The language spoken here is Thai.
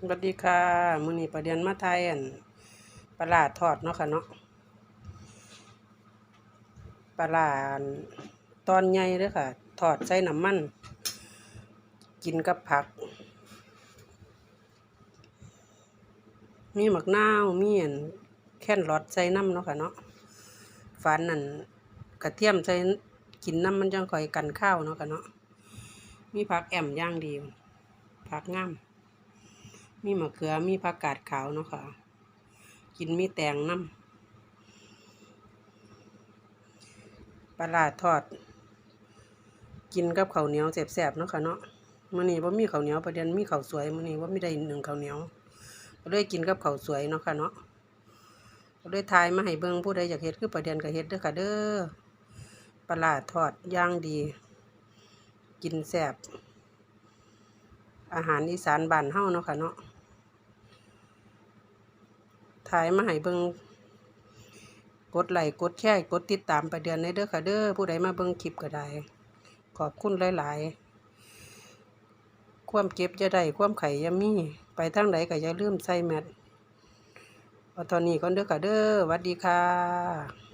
สวัสดีค่ะมื้อนี้ประเด็นมาไทยอันปลาทอดเนาะค่ะเนาะปลาร้าอันตอนใหญ่เด้อค่ะ ทอดใส่น้ำมัน กินกับผัก มีหมักนาวมีอันแค่นรอทใส่น้ำเนาะค่ะเนาะฝันนั่นกระเทียมใส่กินน้ำมันจังคอยกันข้าวเนาะค่ะเนาะมีผักแอมย่างดีผักงาม มีมะเขือมีผักกาดขาวเนาะค่ะ กินมีแตงน้ำปลาทอด กินกับข้าวเหนียวแซ่บๆเนาะค่ะเนาะมื้อนี้บ่ามีข้าวเหนียวประเด็นมีข้าวสวยมื้อนี้บ่ามีได้หนึ่งข้าวเหนียวก็เลยกินกับข้าวสวยเนาะค่ะเนาะก็เลยทายมาให้เบิ่งผู้ใดอยากเฮ็ดคือประเด็นก็เฮ็ดเด้อค่ะเด้อปลาทอดย่างดี กินแซ่บอาหารอีสานบ้านเฮาเนาะค่ะเนาะ ถ่ายมาให้เบิ่งกดไลค์กดแชร์กดติดตามไปเดือนในเด้อค่ะเด้อผู้ใดมาเบิ่งคลิปก็ได้ ขอบคุณหลาย ๆ ความเก็บจะได้ความไข่ยามีไปทางไหนก็อย่าลืมใส่แมทเอาตอนนี้ก่อนเด้อค่ะเด้อสวัสดีค่ะ